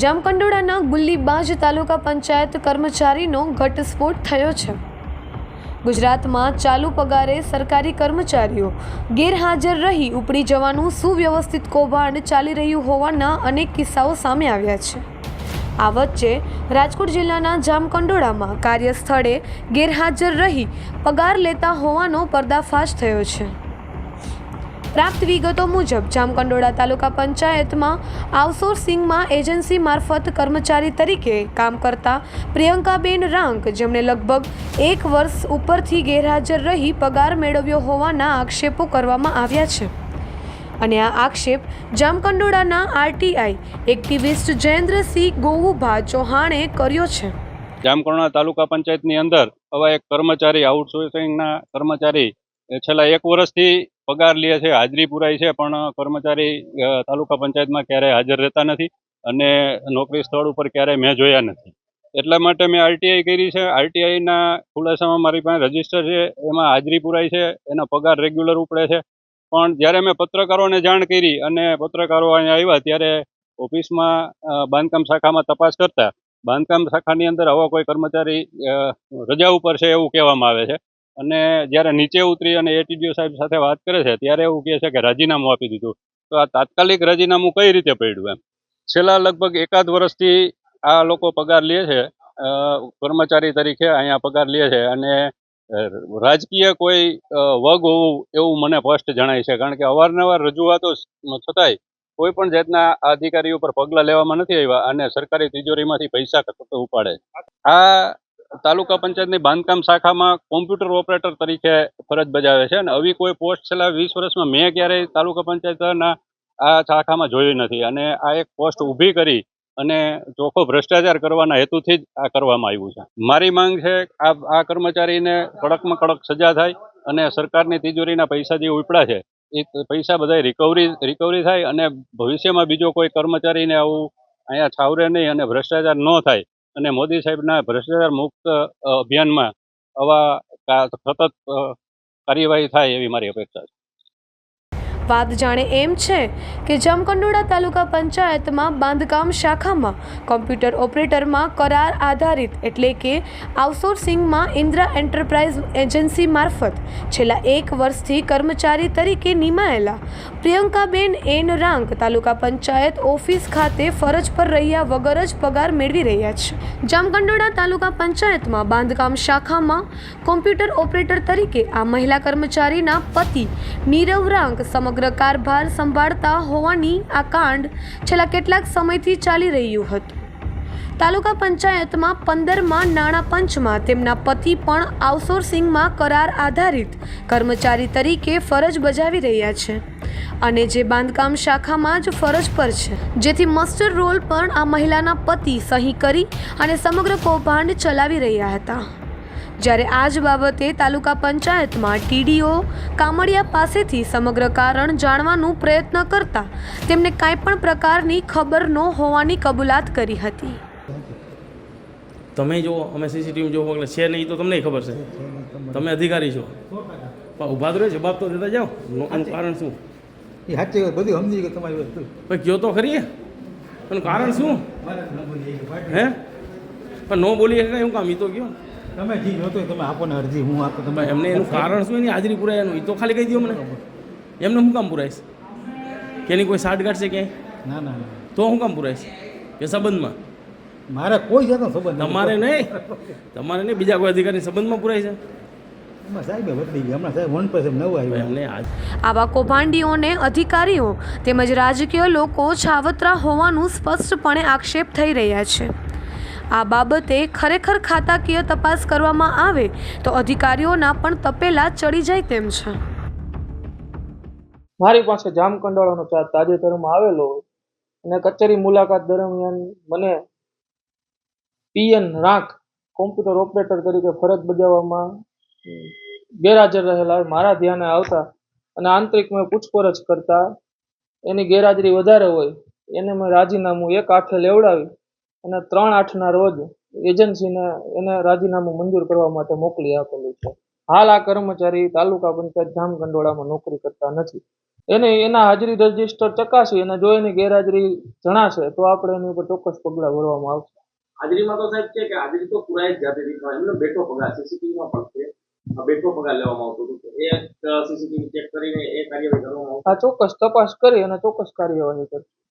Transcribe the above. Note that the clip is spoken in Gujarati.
જામકંડોળાના ગુલ્લીબાજ તાલુકા પંચાયત કર્મચારીનો ઘટસ્ફોટ થયો છે. ગુજરાતમાં ચાલુ પગારે સરકારી કર્મચારીઓ ગેરહાજર રહી ઉપડી જવાનું સુવ્યવસ્થિત કૌભાંડ ચાલી રહ્યું હોવાના અનેક કિસ્સાઓ સામે આવ્યા છે. આ વચ્ચે રાજકોટ જિલ્લાના જામકંડોળામાં કાર્યસ્થળે ગેરહાજર રહી પગાર લેતા હોવાનો પર્દાફાશ થયો છે. પ્રાપ્ત વિગતો મુજબ, જામકંડોળા તાલુકા પંચાયતમાં આઉટસોર્સિંગમાં એજન્સી મારફત કર્મચારી તરીકે કામ કરતા પ્રિયંકાબેન રાંક, જેમણે લગભગ એક વર્ષ ઉપરથી ગેરહાજર રહી પગાર મેળવ્યો હોવાના આક્ષેપો કરવામાં આવ્યા છે. અને આ આક્ષેપ જામકંડોળાના આરટીઆઈ એક્ટિવિસ્ટ જયેન્દ્રસિંહ ગોવુભા ચૌહાણે કર્યો છે. જામકંડોળા તાલુકા પંચાયતની અંદર આવા એક કર્મચારી, આઉટસોર્સિંગના કર્મચારી, છેલ્લા એક વર્ષથી પગાર લે છે, હાજરી પુરાય છે, પણ કર્મચારી તાલુકા પંચાયતમાં ક્યારેય હાજર રહેતા નથી અને નોકરી સ્થળ ઉપર ક્યારેય મેં જોયા નથી. એટલા માટે મેં આરટીઆઈ કરી છે. આરટીઆઈના ખુલાસામાં મારી પાસે રજિસ્ટર છે, એમાં હાજરી પુરાય છે, એનો પગાર રેગ્યુલર ઉપડે છે. પણ જ્યારે મેં પત્રકારોને જાણ કરી અને પત્રકારો અહીંયા આવ્યા, ત્યારે ઓફિસમાં બાંધકામ શાખામાં તપાસ કરતા, બાંધકામ શાખાની અંદર આવા કોઈ કર્મચારી રજા ઉપર છે એવું કહેવામાં આવે છે. અને જ્યારે નીચે ઉતરી અને એટીડીઓ સાહેબ સાથે વાત કરે છે, ત્યારે એવું કહે છે કે રાજીનામું આપી દીધું. તો આ તાત્કાલિક રાજીનામું કઈ રીતે પડ્યું એમ? છેલ્લા લગભગ એકાદ વર્ષથી આ લોકો પગાર લે છે કર્મચારી તરીકે અહીંયા પગાર લે છે અને રાજકીય કોઈ વગ હોવું એવું મને સ્પષ્ટ જણાય છે. કારણ કે અવારનવાર રજૂઆતો છતાંય કોઈ પણ જાતના અધિકારીઓ પર પગલાં લેવામાં નથી આવ્યા અને સરકારી તિજોરીમાંથી પૈસા ઉપાડે આ તાલુકા પંચાયતની બાંધકામ શાખામાં કોમ્પ્યુટર ઓપરેટર તરીકે ફરજ બજાવે છે અને આવી કોઈ પોસ્ટ છેલ્લા વીસ વર્ષમાં મેં ક્યારેય તાલુકા પંચાયતના આ શાખામાં જોઈ નથી. અને આ એક પોસ્ટ ઊભી કરી અને ચોખ્ખો ભ્રષ્ટાચાર કરવાના હેતુથી જ આ કરવામાં આવ્યું છે. મારી માંગ છે આ આ કર્મચારીને કડકમાં કડક સજા થાય અને સરકારની તિજોરીના પૈસા જે ઉપડા છે, એ પૈસા બધા રિકવરી રિકવરી થાય અને ભવિષ્યમાં બીજો કોઈ કર્મચારીને આવું અહીંયા છાવરે નહીં અને ભ્રષ્ટાચાર ન થાય અને મોદી સાહેબના ભ્રષ્ટાચાર મુક્ત અભિયાનમાં આવા સતત કાર્યવાહી થાય એવી મારી અપેક્ષા છે. વાત જાણે એમ છે કે જામકંડોળા તાલુકા પંચાયતમાં બાંધકામ શાખામાં કોમ્પ્યુટર ઓપરેટરમાં કરાર આધારિત એટલે કે આઉટસોર્સિંગમાં ઇન્દ્રા એન્ટરપ્રાઇઝ એજન્સી મારફત છેલ્લા એક વર્ષથી કર્મચારી તરીકે નિમાયેલા પ્રિયંકાબેન એન રાંગ તાલુકા પંચાયત ઓફિસ ખાતે ફરજ પર રહ્યા વગર જ પગાર મેળવી રહ્યા છે. જામકંડોળા તાલુકા પંચાયતમાં બાંધકામ શાખામાં કોમ્પ્યુટર ઓપરેટર તરીકે આ મહિલા કર્મચારીના પતિ નીરવ રાંગ સમગ્ર કારભાર સંભાળતા હોવાની આ કાંડ છેલ્લા કેટલાક સમયથી ચાલી રહ્યું હતું. તાલુકા પંચાયતમાં પંદરમાં નાણાં પંચમાં તેમના પતિ પણ આઉટસોર્સિંગમાં કરાર આધારિત કર્મચારી તરીકે ફરજ બજાવી રહ્યા છે. અને જે બાંધકામ શાખામાં જ ફરજ પર છે. જેથી મસ્ટર રોલ પણ આ મહિલાના પતિ સહી કરી અને સમગ્ર કૌભાંડ ચલાવી રહ્યા હતા. જ્યારે આ જ બાબતે તાલુકા પંચાયતમાં ટીડીઓ કામડિયા પાસેથી સમગ્ર કારણ જાણવાનું પ્રયત્ન કરતા તેમને કાંઈ પણ પ્રકારની ખબર ન હોવાની કબૂલાત કરી હતી. તમે જો અમે સીસીટીવી જોવો એટલે છે નહીં તો તમને ખબર છે. તમે અધિકારી છો. પણ ઊભા તો જવાબ તો દેતા જાઓ. એનું કારણ શું? એ સાચી વાત બધું સમજી ગયો તમારી વાત ભાઈ કયો તો ખરી. પણ કારણ શું? હે? પણ ન બોલી એટલે એવું કામ એ તો કયો તમે જી જોતો તમે આપો ને અરજી હું આપો તમે એમને એનું કારણ શું? એની હાજરી પુરાય એનું. એ તો ખાલી કહી દો મને. એમને શું કામ પુરાઈશ? કે એની કોઈ સાઠગાંઠ છે ક્યાંય? ના ના તો શું કામ પુરાઈશ? કે સંબંધમાં? મારે કોઈ જાતનો સંબંધ. તમારે નહીં. તમારે નહીં બીજા કોઈ અધિકારી સંબંધમાં પુરાય છે? આવા કૌભાંડીઓને અધિકારીઓ તેમજ રાજકીય લોકો છાવતરા હોવાનું સ્પષ્ટપણે આક્ષેપ થઈ રહ્યા છે. આ બાબતે ખરેખર ખાતાકીય તપાસ કરવામાં આવે તો અધિકારીઓના પણ તપેલા ચડી જાય તેમ છે. મારી પાસે જામકંડાળાનો ચાર્જ તાજેતરમાં આવેલો અને કચેરી મુલાકાત દરમિયાન મને પીએન રાખ કોમ્પ્યુટર ઓપરેટર તરીકે ફરજ બજાવવામાં ગેરહાજર રહેલા મારા ધ્યાને આવતા અને આંતરિક પૂછપરછ કરતા એની ગેરહાજરી વધારે હોય, એને મેં રાજીનામું એક આઠે લેવડાવી અને ત્રણ આઠના રોજ એજન્સીને એને રાજીનામું મંજૂર કરવા માટે મોકલી આપેલું છે. હાલ આ કર્મચારી તાલુકા પંચાયત જામગંડોળામાં નોકરી કરતા નથી. એને એના હાજરી રજિસ્ટર ચકાસી અને જો એની ગેરહાજરી જણાશે, તો આપણે એની ઉપર ચોક્કસ પગલાં ભરવામાં આવશે. હાજરીમાં તો સાહેબ છે કે હાજરી તો પુરાઈ જ જતી હતી એમનો બેઠો પગાર સીસીટીવીમાં પણ છે. બેઠકોમાં લેવામાં આવતું હતું. એ સીસીટીવી ચેક કરીને એ ચોક્કસ તપાસ કરી અને ચોક્કસ કાર્યવાહી કરશે.